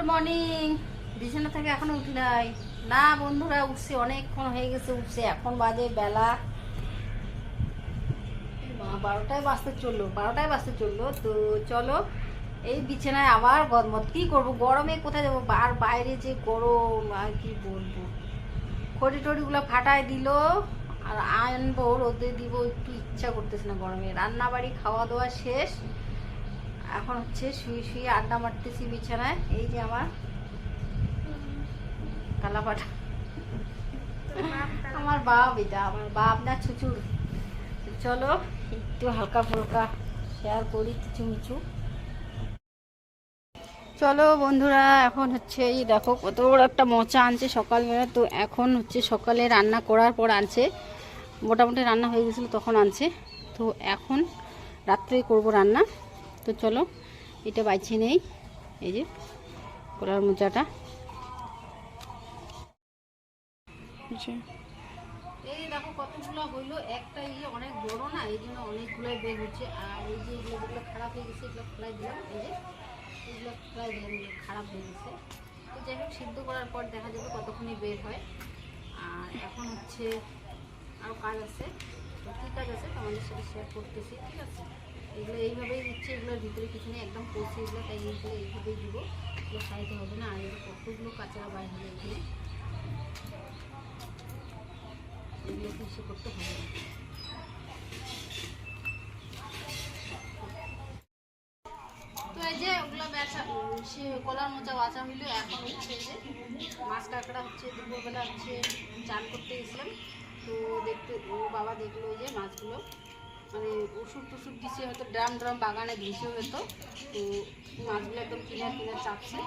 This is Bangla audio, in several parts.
গুড মর্নিং বিছানা থেকে এখনও উঠি নাই। না বন্ধুরা, উঠছে, অনেকক্ষণ হয়ে গেছে, উঠছে। এখন বাজে বেলা। বারোটায় বাজতে চলল, বারোটায় বাজতে চলল। তো চলো, এই বিছানায় আবার গদমত কি করব? গরমে কোথায় যাব? আর বাইরে যে গরম, আর কি বলব? খড়ি টড়িগুলো ফাটায় দিল, আর আনব, রোদে দিব, একটু ইচ্ছা করতেছে না গরমে। রান্না বাড়ি খাওয়া দাওয়া শেষ। এখন হচ্ছে শুয়ে শুয়ে আড্ডা মারতেছি বিছানায়। এই যে আমার কালাপাটা। আমার বাপ এটা, আমার বাপ না ছুচুর চলো, একটু হালকা ফুলকা শেয়ার করি কিছু মিছু চলো বন্ধুরা, এখন হচ্ছে এই দেখো কত বড় একটা মোচা আনছে সকালবেলা। তো এখন হচ্ছে সকালে রান্না করার পর আনছে। মোটামুটি রান্না হয়ে গেছিল, তখন আনছে। তো এখন রাত্রে করব রান্না। তো চলো এটা বাইছে নেই এই যে কলার মোচাটা। এই দেখো কতগুলো হইল একটা ইয়ে অনেক বড় না এই জন্য অনেকগুলো বের হচ্ছে। আর এই যে এগুলো খারাপ হয়ে গেছে এগুলো দিলাম এই যে এগুলো খোলাই দিলাম খারাপ হয়ে গেছে। তো যাই হোক সিদ্ধ করার পর দেখা যাবে কতক্ষণই বের হয়। আর এখন হচ্ছে আরও কাজ আছে তো কী কাজ আছে তোমাদের সাথে শেয়ার করতেছি ঠিক আছে? এগুলো এইভাবেই দিচ্ছে এগুলোর ভিতরে কিছু নেই একদম পচে এগুলো তাই এইগুলো এইভাবেই দিব। এগুলো খাইতে হবে না, আর এগুলো কতগুলো কাঁচা বাইর এখানে, এগুলো কিছু করতে হবে না। তো এই যে ওগুলো সে কলার মোচা বাঁচা হইল এখন হচ্ছে যে মাছ কাঁকড়া হচ্ছে, দুপুরবেলা হচ্ছে চান করতে গেছিলাম। তো দেখতে, ও বাবা দেখল যে মাছগুলো। মানে ওষুধ টষুধ দিছে, হয়তো ড্রাম ড্রাম বাগানে দিয়েছে হয়তো। তো মাছগুলো একদম কিনা কিনা চাপছে।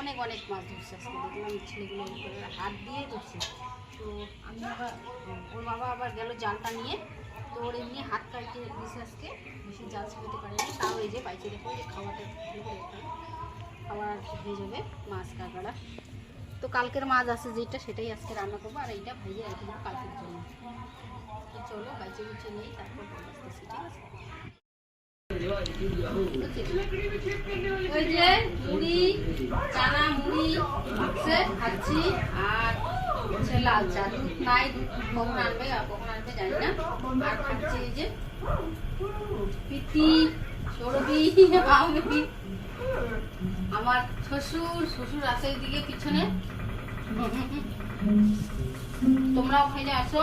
অনেক অনেক মাছ ধরছে আজকে, দেখলাম ছেলেগুলো হাত দিয়ে ধরছে। তো আমি আবার, ওর বাবা আবার গেল জালটা নিয়ে, তো ওর এমনি হাত কাটতে দিছে আজকে। বেশি জাল ছেড়াতে পারেনি। তাও এই যে বাইচে দেখো যে খাওয়াটা কি হয়ে যাবে, মাছ কাঁকড়া তো কালকের মাছ আছে যেটা, সেটাই আজকে রান্না করব। আর এইটা ভাইয়ে দেবো কালকের জন্য। চলো বাইচে বুচে নেই তারপর আসতেছি ঠিক আছে? ওই যে মুড়ি চানা মুড়ি হচ্ছে খাচ্ছি আর হচ্ছে লাল চা দুধ নাই দুধ কখন আনবে আর কখন আনবে জানি না। আর খাচ্ছি এই যে পিতি আমার শ্বশুর শ্বশুর আছে ওইদিকে পিছনে। তোমরাও ওখানে আসো।